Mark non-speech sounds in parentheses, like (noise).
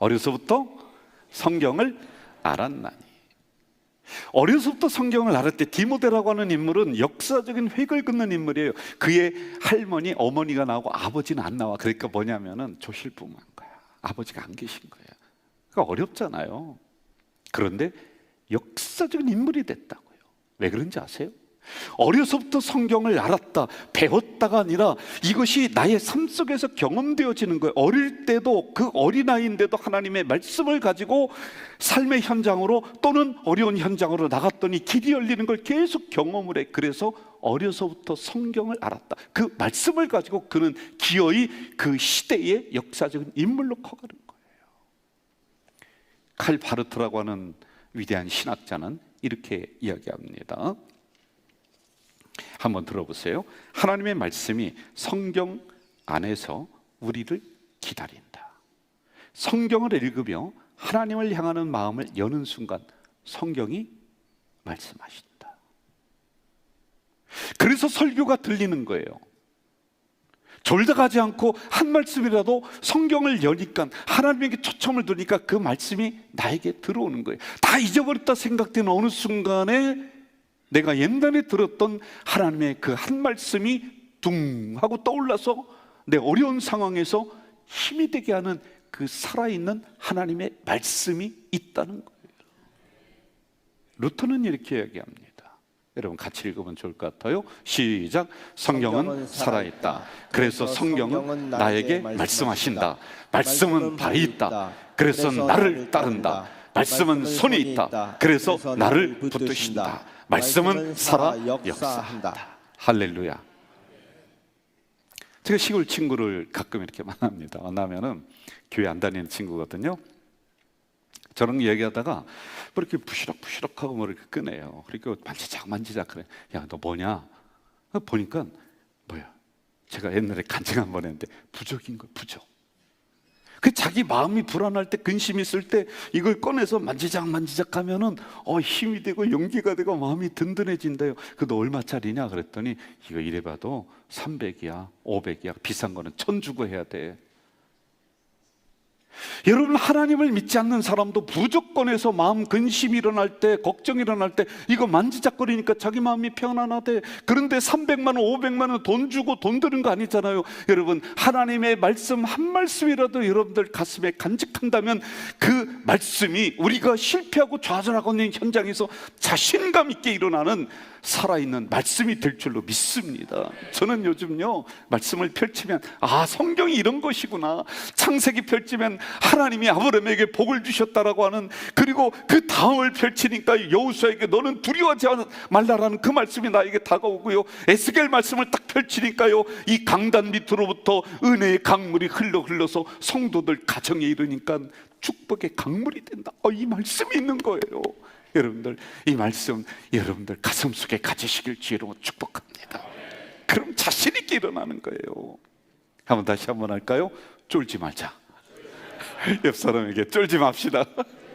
어려서부터 성경을 알았나니. 어려서부터 성경을 알았대. 디모데라고 하는 인물은 역사적인 획을 긋는 인물이에요. 그의 할머니, 어머니가 나오고 아버지는 안 나와. 그러니까 뭐냐면은 조실부만 거야. 아버지가 안 계신 거야. 그러니까 어렵잖아요. 그런데 역사적인 인물이 됐다고요. 왜 그런지 아세요? 어려서부터 성경을 알았다, 배웠다가 아니라 이것이 나의 삶 속에서 경험되어지는 거예요. 어릴 때도 그 어린아이인데도 하나님의 말씀을 가지고 삶의 현장으로 또는 어려운 현장으로 나갔더니 길이 열리는 걸 계속 경험을 해. 그래서 어려서부터 성경을 알았다. 그 말씀을 가지고 그는 기어이 그 시대의 역사적인 인물로 커가는 거예요. 칼 바르트라고 하는 위대한 신학자는 이렇게 이야기합니다. 한번 들어보세요. 하나님의 말씀이 성경 안에서 우리를 기다린다. 성경을 읽으며 하나님을 향하는 마음을 여는 순간 성경이 말씀하신다. 그래서 설교가 들리는 거예요. 졸다 가지 않고 한 말씀이라도 성경을 여니까 하나님에게 초점을 두니까 그 말씀이 나에게 들어오는 거예요. 다 잊어버렸다 생각되는 어느 순간에 내가 옛날에 들었던 하나님의 그 한 말씀이 둥 하고 떠올라서 내 어려운 상황에서 힘이 되게 하는 그 살아있는 하나님의 말씀이 있다는 거예요. 루터는 이렇게 이야기합니다. 여러분 같이 읽으면 좋을 것 같아요. 시작. 성경은 성경은 살아있다. 살아있다. 그래서 그래서 성경은 성경은 나에게 말씀하신다. 말씀하신다. 말씀은 발이 있다. 있다. 그래서 그래서 나를 나를 따른다. 따른다. 말씀은 손이 있다. 그래서 나를 붙드신다. 말씀은 살아 역사한다. 할렐루야. 제가 시골 친구를 가끔 이렇게 만납니다. 만나면은 교회 안 다니는 친구거든요. 저랑 얘기하다가 뭐 이렇게 부시럭부시럭하고 뭐 이렇게 끄네요. 그러니까 만지작 만지작 그래. 야 너 뭐냐? 보니까 뭐야? 제가 옛날에 간증 한번 했는데 부적인 거 부적. 그 자기 마음이 불안할 때 근심 있을 때 이걸 꺼내서 만지작 만지작 하면은 어 힘이 되고 용기가 되고 마음이 든든해진대요. 그너 얼마짜리냐 그랬더니 이거 이래 봐도 300이야, 500이야. 비싼 거는 천 주고 해야 돼. 여러분 하나님을 믿지 않는 사람도 무조건에서 마음 근심이 일어날 때 걱정이 일어날 때 이거 만지작거리니까 자기 마음이 편안하대. 그런데 300만 원 500만 원 돈 주고 돈 드는 거 아니잖아요. 여러분 하나님의 말씀 한 말씀이라도 여러분들 가슴에 간직한다면 그 말씀이 우리가 실패하고 좌절하고 있는 현장에서 자신감 있게 일어나는 살아있는 말씀이 될 줄로 믿습니다. 저는 요즘요 말씀을 펼치면 아 성경이 이런 것이구나. 창세기 펼치면 하나님이 아브라함에게 복을 주셨다라고 하는 그리고 그 다음을 펼치니까 여호수아에게 너는 두려워하지 말라라는 그 말씀이 나에게 다가오고요. 에스겔 말씀을 딱 펼치니까요 이 강단 밑으로부터 은혜의 강물이 흘러 흘러서 성도들 가정에 이르니까 축복의 강물이 된다. 어, 이 말씀이 있는 거예요 (laughs) 여러분들 이 말씀 여러분들 가슴 속에 가지시길 주로 축복합니다. 그럼 자신 있게 일어나는 거예요. 한번 다시 한번 할까요? 쫄지 말자. 옆 사람에게 쫄지 맙시다 (laughs)